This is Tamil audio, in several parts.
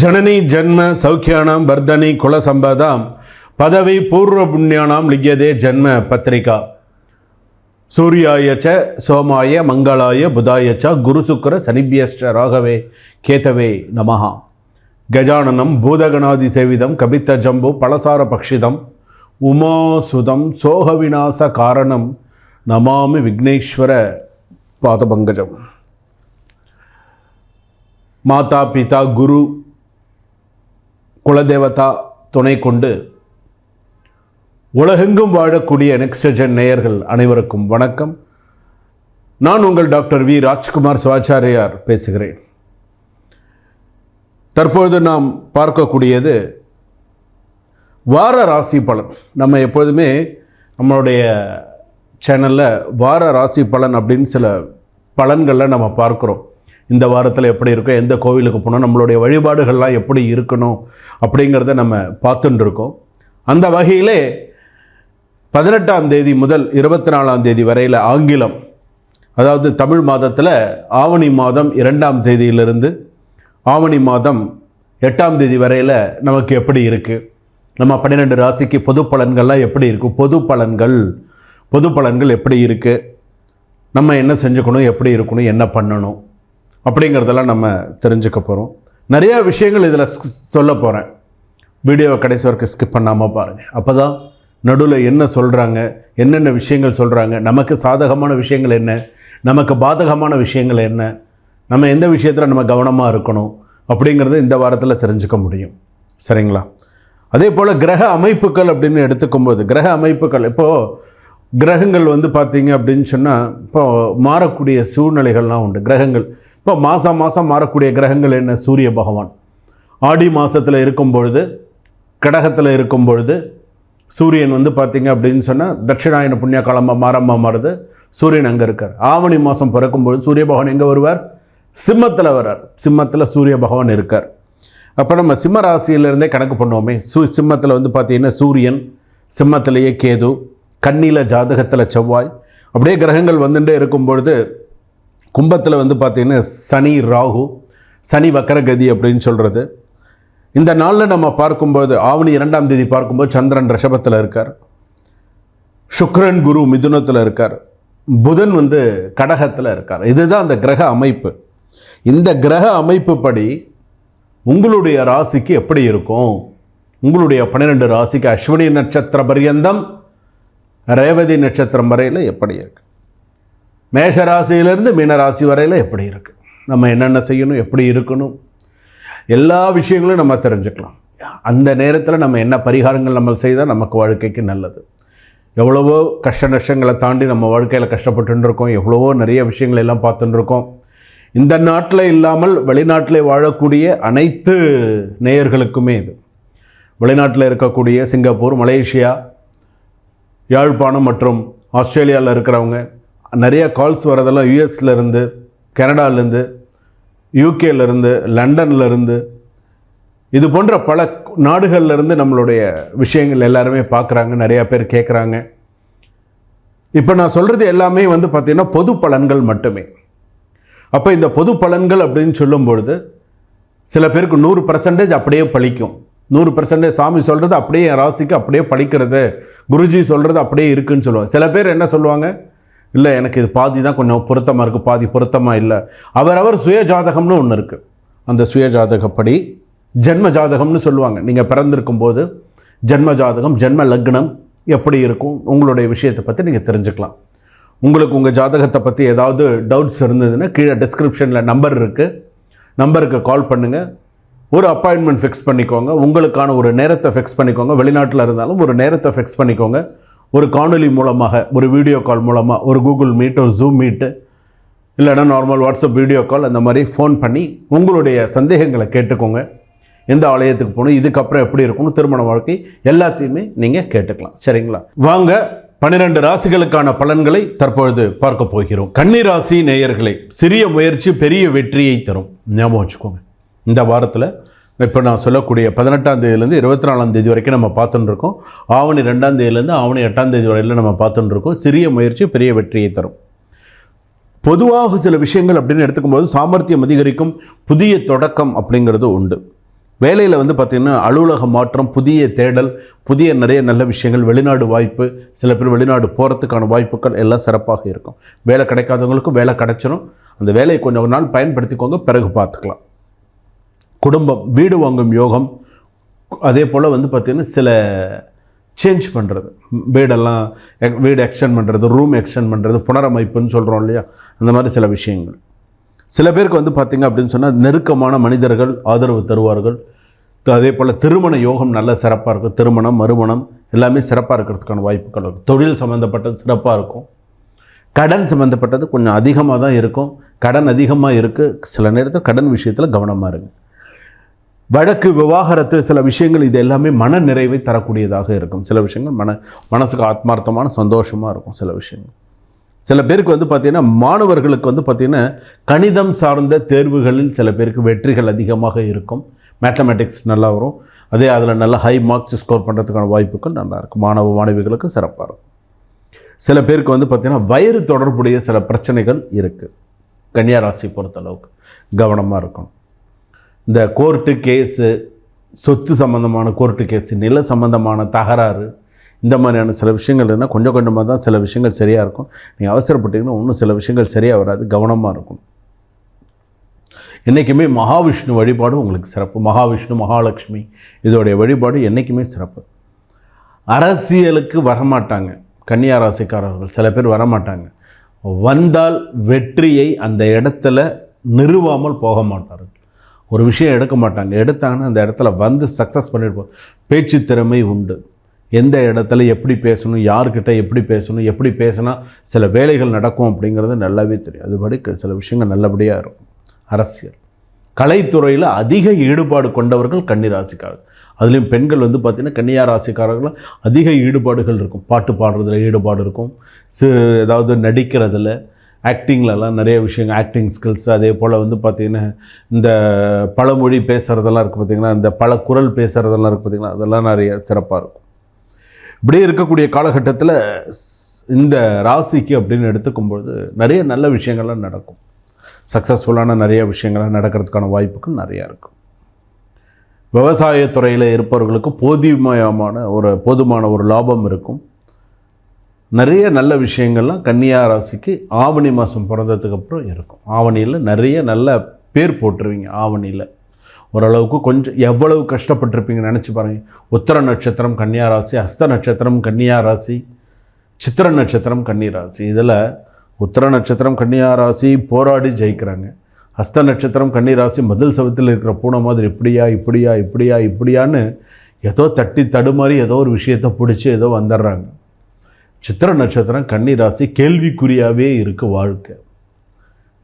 ஜனனி ஜன்ம சௌக்கியானாம் வர்தனி குலசம்பதாம் பதவி பூர்வ புண்ணியானாம் லிங்கியதே ஜன்ம பத்திரிகா. சூர்யாயச்ச சோமாய மங்களாய புதாயச்ச குருசுக்கர சனிபியஷ்ட ராகவே கேதவே நமஹா. கஜானனம் பூதகணாதி சேவிதம் கபித்த ஜம்பு பலசார பக்ஷிதம் உமாசுதம் சோகவிநாச காரணம் நமாமி விக்னேஸ்வர பாதபங்கஜம். மாதா பிதா குரு குலதேவதா துணை கொண்டு உலகெங்கும் வாழக்கூடிய நெக்ஸ்டஜன் நேயர்கள் அனைவருக்கும் வணக்கம். நான் உங்கள் டாக்டர் வி. ராஜ்குமார் சிவாச்சாரியார் பேசுகிறேன். தற்பொழுது நாம் பார்க்கக்கூடியது வார ராசி பலன். நம்ம எப்பொழுதுமே நம்மளுடைய சேனலில் வார ராசி பலன் அப்படின்னு சில பலன்களை நம்ம பார்க்குறோம். இந்த வாரத்தில் எப்படி இருக்கும் எந்த கோவிலுக்கு போனோம் நம்மளுடைய வழிபாடுகள்லாம் எப்படி இருக்கணும் அப்படிங்கிறத நம்ம பார்த்துட்டு இருக்கோம். அந்த வகையிலே பதினெட்டாம் தேதி முதல் இருபத்தி நாலாம் தேதி வரையில் ஆங்கிலம் அதாவது தமிழ் மாதத்தில் ஆவணி மாதம் இரண்டாம் தேதியிலிருந்து ஆவணி மாதம் எட்டாம் தேதி வரையில் நமக்கு எப்படி இருக்குது நம்ம பன்னிரெண்டு ராசிக்கு பொது பலன்கள்லாம் எப்படி இருக்கும் பொது பலன்கள் பொது பலன்கள் எப்படி இருக்குது நம்ம என்ன செஞ்சுக்கணும் எப்படி இருக்கணும் என்ன பண்ணணும்? அப்படிங்கிறதெல்லாம் நம்ம தெரிஞ்சுக்க போகிறோம் நிறையா விஷயங்கள் இதில் சொல்ல போகிறேன் வீடியோவை கடைசி வரைக்கும் ஸ்கிப் பண்ணாமல் பாருங்கள் அப்போ தான் நடுவில் என்ன சொல்கிறாங்க என்னென்ன விஷயங்கள் சொல்கிறாங்க நமக்கு சாதகமான விஷயங்கள் என்ன நமக்கு பாதகமான விஷயங்கள் என்ன நம்ம எந்த விஷயத்தில் நம்ம கவனமாக இருக்கணும் அப்படிங்கிறத இந்த வாரத்தில் தெரிஞ்சுக்க முடியும். சரிங்களா? அதே போல் கிரக அமைப்புகள் அப்படின்னு எடுத்துக்கும்போது கிரக அமைப்புகள் இப்போது கிரகங்கள் வந்து பார்த்தீங்க அப்படின்னு சொன்னால் இப்போ மாறக்கூடிய சூழ்நிலைகள்லாம் உண்டு. கிரகங்கள் இப்போ மாதம் மாதம் மாறக்கூடிய கிரகங்கள் என்ன? சூரிய பகவான். ஆடி மாதத்தில் இருக்கும் பொழுது கடகத்தில் இருக்கும் பொழுது சூரியன் வந்து பார்த்திங்க அப்படின்னு சொன்னால் தட்சிணாயன புண்ணிய காலமாக மாறமாக மாறுது. சூரியன் அங்கே இருக்கார். ஆவணி மாதம் பிறக்கும்பொழுது சூரிய பகவான் எங்கே வருவார்? சிம்மத்தில் வர்றார். சிம்மத்தில் சூரிய பகவான் இருக்கார். அப்போ நம்ம சிம்ம ராசியிலிருந்தே கணக்கு பண்ணுவோமே. சூ சிம்மத்தில் வந்து பார்த்திங்கன்னா சூரியன் சிம்மத்திலேயே கேது கண்ணியில் ஜாதகத்தில் செவ்வாய் அப்படியே கிரகங்கள் வந்துட்டே இருக்கும் பொழுது கும்பத்தில் வந்து பார்த்திங்கன்னா சனி ராகு சனி வக்கரகதி அப்படின்னு சொல்கிறது இந்த நாளில் நம்ம பார்க்கும்போது ஆவணி இரண்டாம் தேதி பார்க்கும்போது சந்திரன் ரிஷபத்தில் இருக்கார். சுக்ரன் குரு மிதுனத்தில் இருக்கார். புதன் வந்து கடகத்தில் இருக்கார். இதுதான் அந்த கிரக அமைப்பு. இந்த கிரக அமைப்பு படி உங்களுடைய ராசிக்கு எப்படி இருக்கும்? உங்களுடைய பன்னிரெண்டு ராசிக்கு அஸ்வினி நட்சத்திர பரியந்தம் ரேவதி நட்சத்திரம் வரையில் எப்படி இருக்குது மேஷ மீனராசி மீன ராசி வரையில் எப்படி இருக்குது நம்ம என்னென்ன செய்யணும் எப்படி இருக்கணும்? எல்லா விஷயங்களும் நம்ம தெரிஞ்சுக்கலாம். அந்த நேரத்தில் நம்ம என்ன பரிகாரங்கள் நம்ம செய்தால் நமக்கு வாழ்க்கைக்கு நல்லது. எவ்வளவோ கஷ்ட நஷ்டங்களை தாண்டி நம்ம வாழ்க்கையில் கஷ்டப்பட்டுருக்கோம் எவ்வளவோ நிறைய விஷயங்கள் எல்லாம் பார்த்துட்டுருக்கோம் இந்த நாட்டில் இல்லாமல் வெளிநாட்டில் வாழக்கூடிய அனைத்து நேயர்களுக்குமே இது. வெளிநாட்டில் இருக்கக்கூடிய சிங்கப்பூர் மலேசியா யாழ்ப்பாணம் மற்றும் ஆஸ்திரேலியாவில் இருக்கிறவங்க நிறையா கால்ஸ் வரதெல்லாம் யூஎஸ்லேருந்து கனடாலேருந்து யூகேலேருந்து லண்டன்லேருந்து இது போன்ற பல நாடுகள்லேருந்து நம்மளுடைய விஷயங்கள் எல்லாருமே பார்க்குறாங்க நிறையா பேர் கேட்குறாங்க. இப்போ நான் சொல்கிறது எல்லாமே வந்து பார்த்திங்கன்னா பொது பலன்கள் மட்டுமே. அப்போ இந்த பொது பலன்கள் அப்படின்னு சொல்லும் பொழுது சில பேருக்கு நூறு பர்சன்டேஜ் அப்படியே பழிக்கும். நூறு பர்சன்டேஜ் சாமி சொல்கிறது அப்படியே என் ராசிக்கு அப்படியே பழிக்கிறது குருஜி சொல்கிறது அப்படியே இருக்குன்னு சொல்லுவாங்க. சில பேர் என்ன சொல்லுவாங்க? இல்லை எனக்கு இது பாதி தான் கொஞ்சம் பொருத்தமாக இருக்குது பாதி பொருத்தமாக இல்லை. அவரவர் சுய ஜாதகம்னு ஒன்று இருக்குது அந்த சுய ஜாதகப்படி ஜென்ம ஜாதகம்னு சொல்லுவாங்க. நீங்கள் பிறந்திருக்கும் போது ஜென்ம ஜாதகம் ஜென்ம லக்னம் எப்படி இருக்கும் உங்களுடைய விஷயத்தை பற்றி நீங்கள் தெரிஞ்சுக்கலாம். உங்களுக்கு உங்கள் ஜாதகத்தை பற்றி ஏதாவது டவுட்ஸ் இருந்ததுன்னா கீழே டிஸ்கிரிப்ஷனில் நம்பர் இருக்குது நம்பருக்கு கால் பண்ணுங்கள் ஒரு அப்பாயின்மெண்ட் ஃபிக்ஸ் பண்ணிக்கோங்க. உங்களுக்கான ஒரு நேரத்தை ஃபிக்ஸ் பண்ணிக்கோங்க. வெளிநாட்டில் இருந்தாலும் ஒரு நேரத்தை ஃபிக்ஸ் பண்ணிக்கோங்க. ஒரு காணொலி மூலமாக ஒரு வீடியோ கால் மூலமாக ஒரு கூகுள் மீட் ஒரு ஜூம் மீட்டு இல்லைன்னா நார்மல் வாட்ஸ்அப் வீடியோ கால் அந்த மாதிரி ஃபோன் பண்ணி உங்களுடைய சந்தேகங்களை கேட்டுக்கோங்க. எந்த ஆலயத்துக்கு போகணும் இதுக்கப்புறம் எப்படி இருக்கணும் திருமண வாழ்க்கை எல்லாத்தையுமே நீங்கள் கேட்டுக்கலாம். சரிங்களா? வாங்க பன்னிரண்டு ராசிகளுக்கான பலன்களை தற்பொழுது பார்க்க போகிறோம். கன்னி ராசி நேயர்களை சிறிய முயற்சி பெரிய வெற்றியை தரும். ஞாபகம் வச்சுக்கோங்க. இந்த வாரத்தில் இப்போ நான் சொல்லக்கூடிய பதினெட்டாம் தேதியிலேருந்து இருபத்தி நாலாம் தேதி வரைக்கும் நம்ம பார்த்துட்டுருக்கோம். ஆவணி ரெண்டாம் தேதியிலேருந்து ஆவணி எட்டாம் தேதி வரையில் நம்ம பார்த்துட்டுருக்கோம். சிறிய முயற்சி பெரிய வெற்றியை தரும். பொதுவாக சில விஷயங்கள் அப்படின்னு எடுத்துக்கும்போது சாமர்த்தியம் அதிகரிக்கும் புதிய தொடக்கம் அப்படிங்கிறது உண்டு. வேலையில் வந்து பார்த்திங்கன்னா அலுவலக மாற்றம் புதிய தேடல் புதிய நிறைய நல்ல விஷயங்கள் வெளிநாடு வாய்ப்பு சில பேர் வெளிநாடு போகிறதுக்கான வாய்ப்புகள் எல்லாம் சிறப்பாக இருக்கும். வேலை கிடைக்காதவங்களுக்கும் வேலை கிடைச்சிரும். அந்த வேலையை கொஞ்சம் நாள் பயன்படுத்திக்கோங்க பிறகு பார்த்துக்கலாம். குடும்பம் வீடு வாங்கும் யோகம் அதே போல் வந்து பார்த்திங்கன்னா சில சேஞ்ச் பண்ணுறது வீடெல்லாம் வீடு எக்ஸ்டெண்ட் பண்ணுறது ரூம் எக்ஸ்டெண்ட் பண்ணுறது புனரமைப்புன்னு சொல்கிறோம் இல்லையா? அந்த மாதிரி சில விஷயங்கள். சில பேருக்கு வந்து பார்த்திங்க அப்படின்னு சொன்னால் நெருக்கமான மனிதர்கள் ஆதரவு தருவார்கள். அதே போல் திருமண யோகம் நல்ல சிறப்பாக இருக்கும். திருமணம் மறுமணம் எல்லாமே சிறப்பாக இருக்கிறதுக்கான வாய்ப்புகள் இருக்கும். தொழில் சம்மந்தப்பட்டது சிறப்பாக இருக்கும். கடன் சம்மந்தப்பட்டது கொஞ்சம் அதிகமாக தான் இருக்கும். கடன் அதிகமாக இருக்குது சில நேரத்தில் கடன் விஷயத்தில் கவனமாக இருங்க. வழக்கு விவாகரத்து சில விஷயங்கள் இது எல்லாமே மன நிறைவை தரக்கூடியதாக இருக்கும். சில விஷயங்கள் மன மனசுக்கு ஆத்மார்த்தமான சந்தோஷமாக இருக்கும் சில விஷயங்கள். சில பேருக்கு வந்து பார்த்திங்கன்னா மாணவர்களுக்கு வந்து பார்த்திங்கன்னா கணிதம் சார்ந்த தேர்வுகளில் சில பேருக்கு வெற்றிகள் அதிகமாக இருக்கும். மேத்தமெட்டிக்ஸ் நல்லா வரும். அதே அதில் நல்ல ஹை மார்க்ஸ் ஸ்கோர் பண்ணுறதுக்கான வாய்ப்புகள் நல்லாயிருக்கும் மாணவ மாணவிகளுக்கு சிறப்பாக இருக்கும். சில பேருக்கு வந்து பார்த்திங்கன்னா வயிறு தொடர்புடைய சில பிரச்சனைகள் இருக்குது கன்னியா ராசி பொறுத்தளவுக்கு கவனமாக இருக்கணும். இந்த கோர்ட்டு கேஸு சொத்து சம்மந்தமான கோர்ட்டு கேஸு நில சம்மந்தமான தகராறு இந்த மாதிரியான சில விஷயங்கள் இருந்தால் கொஞ்சம் கொஞ்சமாக தான் சில விஷயங்கள் சரியாக இருக்கும். நீங்கள் அவசரப்பட்டீங்கன்னா இன்னும் சில விஷயங்கள் சரியாக வராது கவனமாக இருக்கும். என்றைக்குமே மகாவிஷ்ணு வழிபாடு உங்களுக்கு சிறப்பு. மகாவிஷ்ணு மகாலட்சுமி இதோடைய வழிபாடு என்றைக்குமே சிறப்பு. அரசியலுக்கு வரமாட்டாங்க. கன்னியா ராசிக்காரர்கள் சில பேர் வரமாட்டாங்க. வந்தால் வெற்றியை அந்த இடத்துல நிறுவாமல் போக மாட்டார்கள். ஒரு விஷயம் எடுக்க மாட்டாங்க. எடுத்தாங்கன்னா அந்த இடத்துல வந்து சக்ஸஸ் பண்ணிட்டு பேச்சு திறமை உண்டு. எந்த இடத்துல எப்படி பேசணும் யார்கிட்ட எப்படி பேசணும் எப்படி பேசினா சில வேலைகள் நடக்கும் அப்படிங்கிறது நல்லாவே தெரியும். அதுபடி சில விஷயங்கள் நல்லபடியாக இருக்கும். அரசியல். கலைத்துறையில் அதிக ஈடுபாடு கொண்டவர்கள் கன்னிராசிக்காரர்கள். அதுலேயும் பெண்கள் வந்து பார்த்திங்கன்னா கன்னியா ராசிக்காரர்கள் அதிக ஈடுபாடுகள் இருக்கும். பாட்டு பாடுறதுல ஈடுபாடு இருக்கும். சி ஏதாவது நடிக்கிறதுல ஆக்டிங்லலாம் நிறைய விஷயங்கள் ஆக்டிங் ஸ்கில்ஸ் அதே போல் வந்து பார்த்திங்கன்னா இந்த பழமொழி பேசுகிறதெல்லாம் இருக்குது பார்த்திங்கன்னா இந்த பல குரல் பேசுகிறதெல்லாம் இருக்குது பார்த்திங்கன்னா அதெல்லாம் நிறைய சிறப்பாக இருக்கும். இப்படியே இருக்கக்கூடிய காலகட்டத்தில் ஸ்- இந்த ராசிக்கு அப்படின்னு எடுத்துக்கும்பொழுது நிறைய நல்ல விஷயங்கள்லாம் நடக்கும். சக்ஸஸ்ஃபுல்லான நிறைய விஷயங்கள்லாம் நடக்கிறதுக்கான வாய்ப்புகள் நிறையா இருக்கும். விவசாயத்துறையில் இருப்பவர்களுக்கு போதியமயமான ஒரு போதுமான ஒரு லாபம் இருக்கும். நிறைய நல்ல விஷயங்கள்லாம் கன்னியா ராசிக்கு ஆவணி மாதம் பிறந்ததுக்கு அப்புறம் இருக்கும். ஆவணியில் நிறைய நல்ல பேர் போட்டுருவீங்க ஆவணியில். ஓரளவுக்கு கொஞ்சம் எவ்வளவு கஷ்டப்பட்டிருப்பீங்க நினச்சி பாருங்கள் உத்தர நட்சத்திரம் கன்னியா ராசி ஹஸ்த நட்சத்திரம் கன்னியா ராசி சித்திர நட்சத்திரம் கன்னி ராசி. இதில் உத்தர நட்சத்திரம் கன்னியா ராசி போராடி ஜெயிக்கிறாங்க. ஹஸ்த நட்சத்திரம் கன்னி ராசி மதில் சவத்தில் இருக்கிற பூனை மாதிரி இப்படியா இப்படியா இப்படியா இப்படியான்னு ஏதோ தட்டி தடுமாறி ஏதோ ஒரு விஷயத்தை பிடிச்சி ஏதோ வந்துடுறாங்க. சித்திர நட்சத்திரம் கன்னி ராசி கேள்விக்குறியாகவே இருக்க வாழ்க்கை.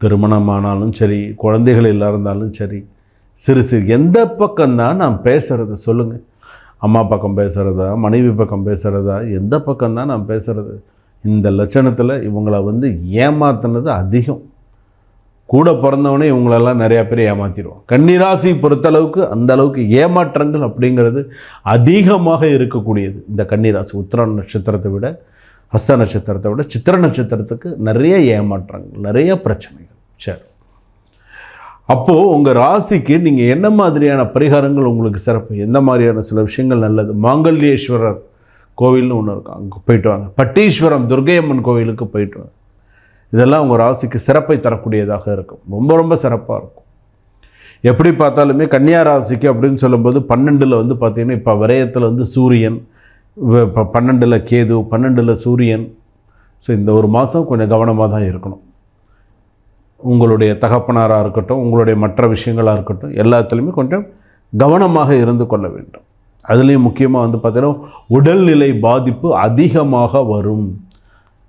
திருமணமானாலும் சரி குழந்தைகள் இல்லா இருந்தாலும் சரி சிறு சிறு எந்த பக்கம்தான் நான் பேசுகிறது சொல்லுங்கள் அம்மா பக்கம் பேசுகிறதா மனைவி பக்கம் பேசுகிறதா எந்த பக்கம்தான் நான் பேசுகிறது இந்த லட்சணத்தில் இவங்களை வந்து ஏமாத்தினது அதிகம். கூட பிறந்தவனே இவங்களெல்லாம் நிறையா பேர் ஏமாற்றிடுவோம் கன்னிராசி பொறுத்தளவுக்கு அந்த அளவுக்கு ஏமாற்றங்கள் அப்படிங்கிறது அதிகமாக இருக்கக்கூடியது. இந்த கன்னிராசி உத்திர நட்சத்திரத்தை விட ஹஸ்த நட்சத்திரத்தை விட சித்திர நட்சத்திரத்துக்கு நிறைய ஏமாற்றங்கள் நிறைய பிரச்சனைகள். சரி. அப்போது உங்கள் ராசிக்கு நீங்கள் என்ன மாதிரியான பரிகாரங்கள் உங்களுக்கு சிறப்பு? எந்த மாதிரியான சில விஷயங்கள் நல்லது? மாங்கல்யேஸ்வரர் கோவில்னு ஒன்று இருக்கும். அங்கே போயிட்டு வாங்க. பட்டீஸ்வரம் துர்க்கையம்மன் கோவிலுக்கு போயிட்டு வாங்க. இதெல்லாம் உங்கள் ராசிக்கு சிறப்பை தரக்கூடியதாக இருக்கும். ரொம்ப ரொம்ப சிறப்பாக இருக்கும். எப்படி பார்த்தாலுமே கன்னியா ராசிக்கு அப்படின்னு சொல்லும்போது பன்னெண்டில் வந்து பார்த்தீங்கன்னா இப்போ விரயத்தில் வந்து சூரியன் இப்போ பன்னெண்டில் கேது பன்னெண்டில் சூரியன். ஸோ இந்த ஒரு மாதம் கொஞ்சம் கவனமாக தான் இருக்கணும். உங்களுடைய தகப்பனாராக இருக்கட்டும் உங்களுடைய மற்ற விஷயங்களாக இருக்கட்டும் எல்லாத்துலேயுமே கொஞ்சம் கவனமாக இருந்து கொள்ள வேண்டும். அதுலேயும் முக்கியமாக வந்து பார்த்தீங்கன்னா உடல்நிலை பாதிப்பு அதிகமாக வரும்.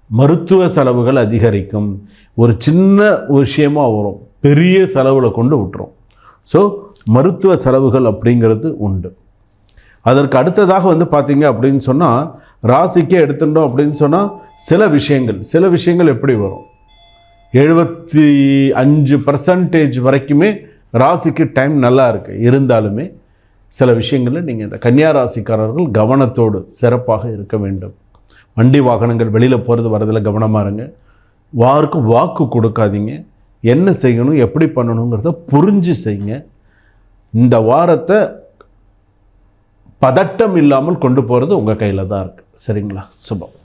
மருத்துவ செலவுகள் அதிகரிக்கும். ஒரு சின்ன விஷயமாக வரும். பெரிய செலவில் கொண்டு விட்டுரும். ஸோ மருத்துவ செலவுகள் அப்படிங்கிறது உண்டு. அதற்கு அடுத்ததாக வந்து பார்த்தீங்க அப்படின்னு சொன்னால் ராசிக்கே எடுத்துட்டோம் அப்படின்னு சொன்னால் சில விஷயங்கள் சில விஷயங்கள் எப்படி வரும்? எழுபத்தி அஞ்சு பர்சன்டேஜ் வரைக்குமே ராசிக்கு டைம் நல்லா இருக்குது இருந்தாலுமே சில விஷயங்களில் நீங்கள் இந்த கன்னியா ராசிக்காரர்கள் கவனத்தோடு சிறப்பாக இருக்க வேண்டும். வண்டி வாகனங்கள் வெளியில் போகிறது வரதில் கவனமாக இருங்க. வாருக்கு வாக்கு கொடுக்காதீங்க. என்ன செய்யணும் எப்படி பண்ணணுங்கிறத புரிஞ்சு செய்யுங்க. இந்த வாரத்தை பதட்டம் இல்லாமல் கொண்டு போகிறது உங்கள் கையில் தான் இருக்குது சரிங்களா? சுபம்.